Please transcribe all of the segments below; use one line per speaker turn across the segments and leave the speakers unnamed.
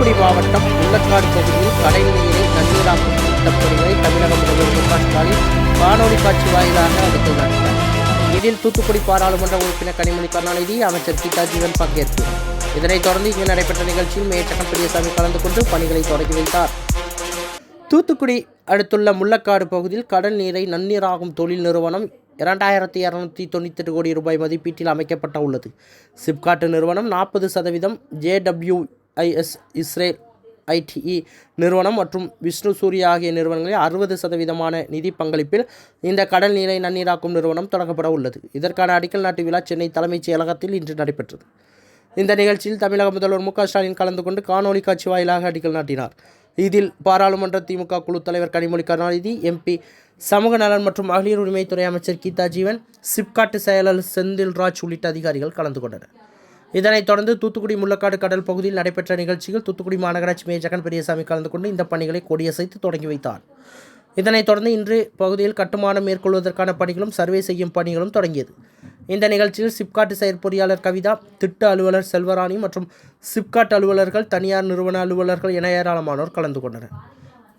தூத்துக்குடி மாவட்டம் முள்ளக்காடு பகுதியில் கடைநிலையிலே நீரை நன்னீராக்கும் திட்டப்பணிகளை தமிழக முதல்வர் மு க ஸ்டாலின் காணொலி காட்சி வாயிலாக அடுத்து நடத்தினார் இதில் தூத்துக்குடி பாராளுமன்ற உறுப்பினர் கனிமொழி கருணாநிதி அமைச்சர் கீதா ஜீவன் பங்கேற்று இதனைத் தொடர்ந்து இங்கு நடைபெற்ற நிகழ்ச்சியில் மேச்சகம் பெரியசாமி கலந்து கொண்டு பணிகளை தொடங்கி வைத்தார். தூத்துக்குடி அடுத்துள்ள முள்ளக்காடு பகுதியில் கடல் நீரை நன்னீராகும் தொழில் நிறுவனம் இரண்டாயிரத்தி இரநூத்தி தொண்ணூற்றி எட்டு கோடி ரூபாய் மதிப்பீட்டில் அமைக்கப்பட்ட உள்ளது சிப்காட் நிறுவனம் நாற்பது சதவீதம் ஐஎஸ் இஸ்ரேல் ஐடிஇ நிறுவனம் மற்றும் விஷ்ணு சூர்யா ஆகிய நிறுவனங்களில் அறுபது சதவீதமான நிதி பங்களிப்பில் இந்த கடல் நீரை நன்னீராக்கும் நிறுவனம் தொடங்கப்பட உள்ளது. இதற்கான அடிக்கல் நாட்டு விழா சென்னை தலைமைச் செயலகத்தில் இன்று நடைபெற்றது. இந்த நிகழ்ச்சியில் தமிழக முதல்வர் மு ஸ்டாலின் கலந்து கொண்டு காணொலி காட்சி வாயிலாக அடிக்கல் நாட்டினார். இதில் பாராளுமன்ற திமுக குழு தலைவர் கனிமொழி கருணாநிதி எம்பி சமூக நலன் மற்றும் மகளிர் உரிமைத்துறை அமைச்சர் கீதா ஜீவன் சிப்காட் செயலர் செந்தில்ராஜ் உள்ளிட்ட அதிகாரிகள் கலந்து கொண்டனர். இதனைத் தொடர்ந்து தூத்துக்குடி முள்ளக்காடு கடல் பகுதியில் நடைபெற்ற நிகழ்ச்சியில் தூத்துக்குடி மாநகராட்சி மேயர் ஜெகன் பெரியசாமி கலந்து கொண்டு இந்த பணிகளை கொடியசைத்து தொடங்கி வைத்தார். இதனைத் தொடர்ந்து இன்று பகுதியில் கட்டுமானம் மேற்கொள்வதற்கான பணிகளும் சர்வே செய்யும் பணிகளும் தொடங்கியது. இந்த நிகழ்ச்சியில் சிப்காட் செயற்பொறியாளர் கவிதா திட்ட அலுவலர் செல்வராணி மற்றும் சிப்காட் அலுவலர்கள் தனியார் நிறுவன அலுவலர்கள் என ஏராளமானோர் கலந்து கொண்டனர்.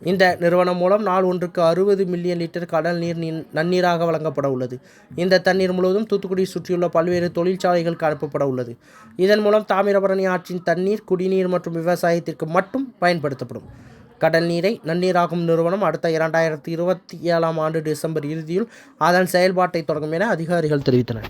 இந்த நிறுவனம் மூலம் நாள் ஒன்றுக்கு அறுபது மில்லியன் லிட்டர் கடல் நீர் நன்னீராக வழங்கப்பட உள்ளது. இந்த தண்ணீர் முழுவதும் தூத்துக்குடி சுற்றியுள்ள பல்வேறு தொழிற்சாலைகளுக்கு அனுப்பப்பட உள்ளது. இதன் மூலம் தாமிரபரணி ஆற்றின் தண்ணீர் குடிநீர் மற்றும் விவசாயத்திற்கு மட்டும் பயன்படுத்தப்படும். கடல் நீரை நன்னீராகும் நிறுவனம் அடுத்த இரண்டாயிரத்தி இருபத்தி ஏழாம் ஆண்டு டிசம்பர் இறுதியில் அதன் செயல்பாட்டை தொடங்கும் என அதிகாரிகள் தெரிவித்தனர்.